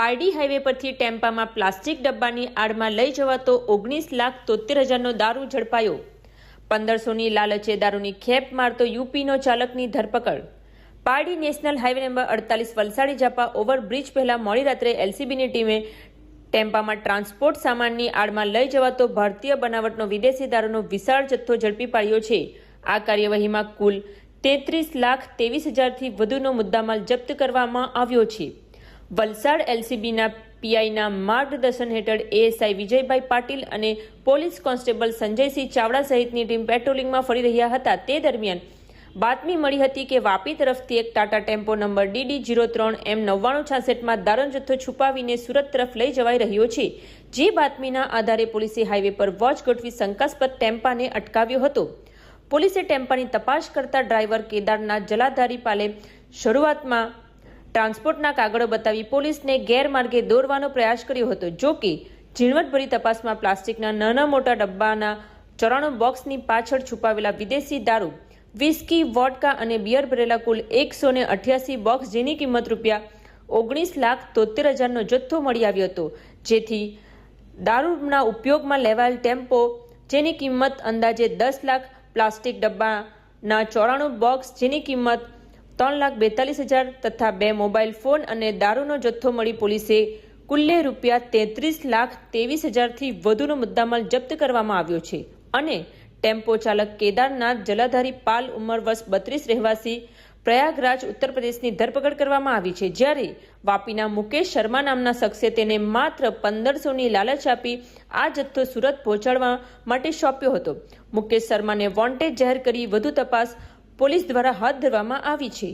Pardi highway પરથી ટેમ્પામાં plastic ડબ્બાની આડમાં લઈ જવાતો ઓગણીસ લાખ તોતેર હજારનો દારૂ ઝડપાયો. પંદરસોની લાલચે દારૂની ખેપ મારતો યુપીનો ચાલકની ધરપકડ. પારડી નેશનલ હાઈવે નંબર અડતાલીસ વલસાડી જાપા ઓવરબ્રિજ પહેલા મોડી રાત્રે એલસીબીની ટીમે ટેમ્પામાં ટ્રાન્સપોર્ટ સામાનની આડમાં લઈ જવાતો ભારતીય બનાવટનો વિદેશી દારૂનો વિશાળ જથ્થો ઝડપી પાડ્યો છે. આ કાર્યવાહીમાં કુલ તેત્રીસ લાખ ત્રેવીસ હજારથી વધુનો મુદ્દામાલ જપ્ત કરવામાં આવ્યો છે. વલસાડ એલસીબીના પીઆઈના માર્ગદર્શન હેઠળ એએસઆઈ વિજયભાઈ પાટીલ અને પોલીસ કોન્સ્ટેબલ સંજયસિંહ ચાવડા સહિતની ટીમ પેટ્રોલિંગમાં ફરી રહ્યા હતા. તે દરમિયાન બાતમી મળી હતી કે વાપી તરફથી એક Tata tempo number DD zero ત્રણ એમ નવ્વાણું છાસઠમાં દારૂનો જથ્થો છુપાવીને સુરત તરફ લઈ જવાઈ રહ્યો છે. જે બાતમીના આધારે પોલીસે હાઈવે પર વોચ ગોઠવી શંકાસ્પદ ટેમ્પાને અટકાવ્યો હતો. પોલીસે ટેમ્પાની તપાસ કરતા ડ્રાઈવર કેદારનાથ જલાધારી પાલે શરૂઆતમાં ટ્રાન્સપોર્ટના કાગળો બતાવી પોલીસને ગેરમાર્ગે દોરવાનો પ્રયાસ કર્યો હતો. જો કે, ઝીણવટભરી તપાસમાં પ્લાસ્ટિકના નાના મોટા ડબ્બાના ચોરાણું બોક્સની પાછળ છુપાવેલા વિદેશી દારૂ, વિસ્કી, વોડકા અને બિયર ભરેલા કુલ એકસો ને અઠ્યાસી બોક્સ જેની કિંમત રૂપિયા ઓગણીસ લાખ તોતેર હજારનો જથ્થો મળી આવ્યો હતો. જેથી દારૂના ઉપયોગમાં લેવાયેલ ટેમ્પો, જેની કિંમત અંદાજે દસ લાખ પ્લાસ્ટિક ડબ્બાના ચોરાણું બોક્સ જેની કિંમત ત્રણ લાખ બેતાલીસ હજાર તથા બે મોબાઈલ ફોન અને દારૂનો જથ્થો મળી પોલીસે કુલ્લે રૂપિયા તેત્રીસ લાખ ત્રેવીસ હજારથી વધુનો મુદ્દામાલ જપ્ત કરવામાં આવ્યો છે. અને ટેમ્પો ચાલક કેદારનાથ જલાધારી પાલ ઉંમર વર્ષ બત્રીસ રહેવાસી પ્રયાગરાજ ઉત્તર પ્રદેશની ધરપકડ કરવામાં આવી છે. જ્યારે વાપીના મુકેશ શર્મા નામના શખ્સે તેને માત્ર પંદરસોની લાલચ આપી આ જથ્થો સુરત પહોંચાડવા માટે સોંપ્યો હતો. મુકેશ શર્માને વોન્ટેડ જાહેર કરી વધુ તપાસ પોલીસ દ્વારા હાથ ધરવામાં આવી છે.